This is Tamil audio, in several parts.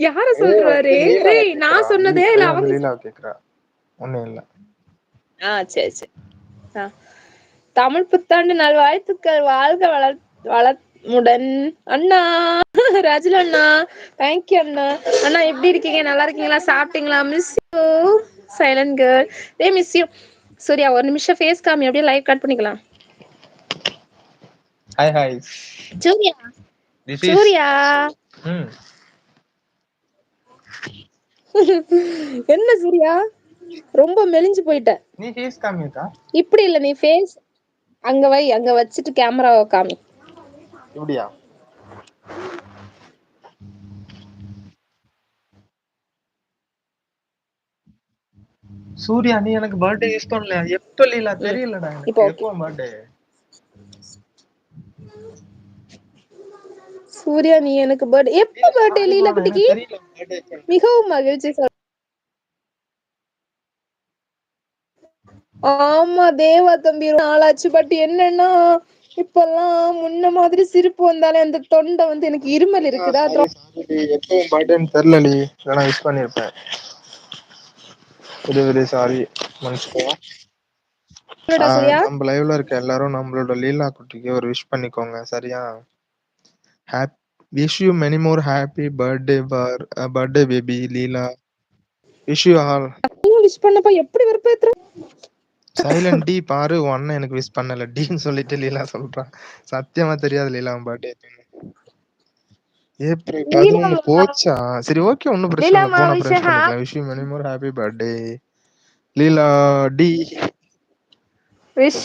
யார சொல்றாரு? வந்து லீலாவ ரேய் நா கேக்குறா லீ சொன்னதே இல்ல அவங்க லீலாவ கேக்குறா. ஒண்ணு இல்ல. ஆ சேரி சேரி. தமிழ் புத்தாண்டு நல் வாழ்த்துக்கள். வாழ்க வள வளமுடன். அண்ணா ராஜுல அண்ணா தேங்க்யூ அண்ணா. அண்ணா எப்டி இருக்கீங்க? நல்லா இருக்கீங்களா? சாப்ட்டீங்களா மிஸ் யூ சைலன் கேர்ள் ஏ மிஸ் யூ சூர்யா ஒரு நிமிஷோ ஃபேஸ் காமி. அப்டியே லைவ் கட் பண்ணிக்கலா ஹாய் ஹாய் சூர்யா. சூர்யா. ம். என்ன சூர்யா? ரொம்ப மெலிஞ்சு போயிட்ட. நீ ஃபேஸ் காமி அக்கா இப்டி இல்ல நீ ஃபேஸ் அங்க வை அங்க வச்சுட்டு கேமராவ காமி. இப்டியா சூர்யா நீ எனக்கு பர்த்டே விஷ் பண்ணல எப்ப லீலா? தெரியலடா இப்போ எப்போ பர்த்டே சூர்யா நீ எனக்கு பர்த்டே எப்ப பர்த்டே லீலா குட்டிக்கு? மிகவும் மகிழ்ச்சி ஆமா தேவா தம்பி நாளாச்சு. பட் என்னன்னா இப்பல்லா முன்ன மாதிரி சிரிப்பு வந்தாலே அந்த தொண்ட வந்து எனக்கு இருமல் இருக்குதா? சாரி சாரி டி எப்ப உன் பர்த்டேன்னு தெர்லடி இல்லனா விஷ் பண்ணிருப்பே வெரி வெரி சாரி மன்னிச்சுக்கோ. நம்ம லைவ்ல இருக்க எல்லாரு நம்மளோட லீலா குட்டிக்கு ஒரு விஷ் பண்ணிக்கோங்க சரியா? Wish you many more happy birthday for birthday baby Leela wish you all நீ விஷ் பண்ணப்ப எப்டி வெறுப்பேத்துற? சைலன் டி பாரு அண்ண எனக்கு விஷ் பண்ணல. டினு சொல்லிட்டு லீலா சொல்றா. சத்தியமா தெரியாது லீலா உன் பர்த்டே ஏப்ரல் லீலாவா போச்சா? சரி ஓகே ஒன்னும் பிரச்சன இல்ல. போன wish you many more happy birthday Leela D wish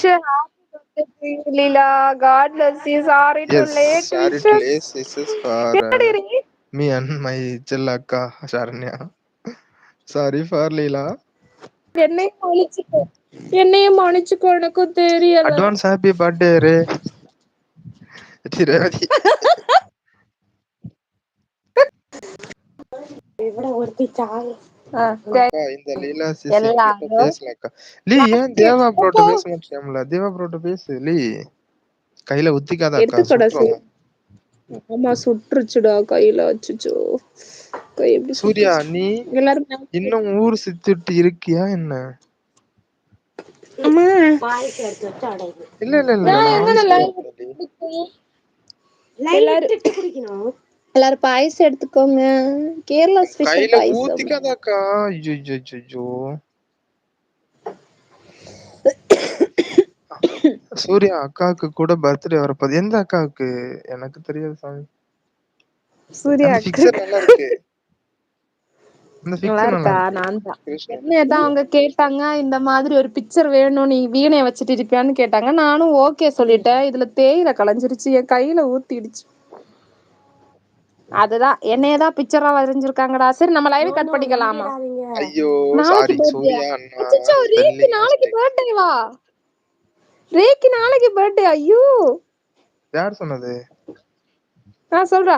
you happy birthday to you Leela God bless you sorry to is late sorry to wishes late wishes for என்னடி நீ மீ அண்ட் மை செல்ல அக்கா ஷரண்யா சாரி ஃபார் லீலா என்னையு மன்னிச்சுக்கோ என்னையு மன்னிச்சுக்கோ எனக்கு தெரியல அட்வான்ஸ் ஹாப்பி பர்த்டே ரே சி ரேவதி இவட ஒருத்தி சாய அக்கா இந்த லீலா எல்லாரு பேசலக்கா லீ ஏன் தேவா ப்ரோட்ட பேச மாட் டைம்ல தேவா ப்ரோட்ட பேசு லீ. கையில அக்கா சூ ஆமா சுட்டுருச்சுடா கையில அச்சச்சோ. கை எப்டி சூர்யா நீ எல்லாருமே இன்னும் ஊர் சுத்திட்டு இருக்கியா என்ன? அம்மா. இல்ல இல்ல இல்ல நா நான் எங்கன வாய்ஸ் லைவ் கேக்குதுடி எல்லாரு எல்லாரு பாயசோ எடுத்துக்கோங்க. கேரளா ஸ்பெஷல் பாயசம் அக்கா அய்யய்யய்யய்யோ சூர்யா அக்காவுக்கு கூட பர்த்டே வரப்போது எந்த அக்காவுக்கு? எனக்கு தெரியாது சாமி. சூர்யா அந்த பிக்சர் அக்காக்கு நல்லா இருக்கு. அவங்க கேட்டாங்க இந்த மாதிரி ஒரு பிக்சர் வேணு நீ வீணைய வச்சுட்டு இருப்பியான்னு கேட்டாங்க. நானு ஓகே சொல்லிட்டே இதுல தேயில கலைஞ்சிருச்சு என் கையில ஊத்திடுச்சு. அதுதா என்னயதா பிக்சரா வரைஞ்சிருக்காங்கடா. சரி நம்ம லைவ கட் பண்ணிக்கலாமா? ஐயோ சாரி சூர்யா அண்ணா. அச்சச்சோ ரீக்கு நாளைக்கு மிஸ்டேக் பர்த்டேவா ரேக்கு நாளைக்கு பர்த்டே ஐயோ. யார் சொன்னது? ஆ சொல்றா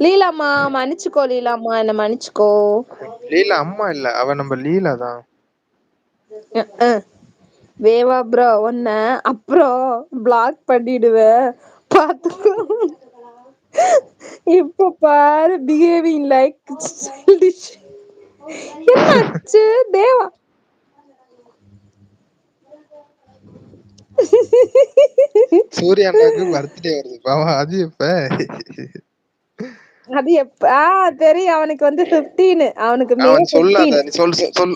லீலாமா மன்னிச்சுக்கோ லீலாமா என்ன மன்னிச்சுக்கோ. லீலா அம்மா இல்ல அவ நம்ம லீலா தா அ ஆ தேவா ப்ரோ உன்ன அப்றோ பிளாக் பண்ணிடுவே பாத்துக்கோ. இப்ப பாரு பிஹேவிங் லைக் சைல்டிஷ் என்னாச்சு தேவா? சூர்யா அண்ணாக்கு பர்த்டே வருது பாவோ அது எப்ப? அது எப்ப? ஆ தெரியு அவனுக்கு வந்து ஃபிப்டீனு அவனுக்கு மே சொல்லாத நீ சொல் சொல்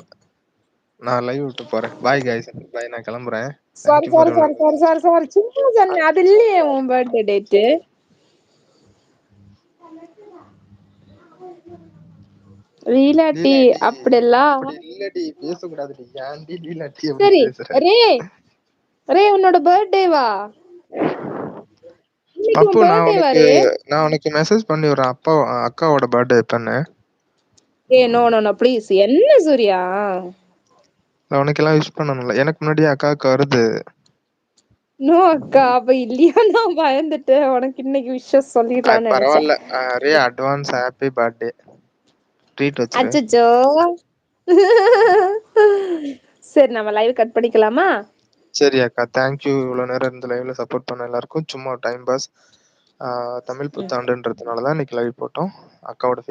நா லைவ் விட்டு போறே பாய் காய்ஸ் பாய் நா கெளம்புறே sorry sorry sorry sorry sorry sorry சும்மா சொன்னே அது இல்லையே உ பர்த்டே டேட்டு லீலாட்டி லீலாடி அப்படியெல்லா அப்படி இல்லடி பேச கூடாதுடி ஏன்டி லீலாட்டி சரி ரே ரே உன்னோட பர்த்டேவா இன்னைக்கு பப்பு உன் நா பர்த்டேவா உனக்கு ரே? நா உனக்கு மெசேஜ் பண்ணி விட்றே அப்பா அக்காவோட பர்த்டே எப்பன்னு. ஏ நோ நோ நோ ப்ளீஸ் என்ன சூர்யா? நா உனக்கெல்லா விஷ் பண்ணணுல்ல எனக்கு முன்னாடியே அக்காவுக்கு வருது. நோ அக்கா அப்ப இல்லையா நா பயந்துட்டே உனக்கு இன்னைக்கு விஷஸ் சொல்லிடலான்னு நெனைச்சே பரவால்ல அரே அட்வான்ஸ் ஹாப்பி பர்த்டே ட்ரீட் வச்சிரு. அச்சச்சோ. சரி நம்ம லைவ் கட் பண்ணிக்கலாமா? சரி அக்கா தேங்க்யூ இவ்ளோ நேரோ இந்த லைவ்ல சப்போர்ட் பண்ண எல்லாருக்கு சும்மா டைம் பாஸ் தமிழ் புத்தாண்டுன்றதுனால தா இன்னைக்கு லைவ் போட்டோ அக்காவோட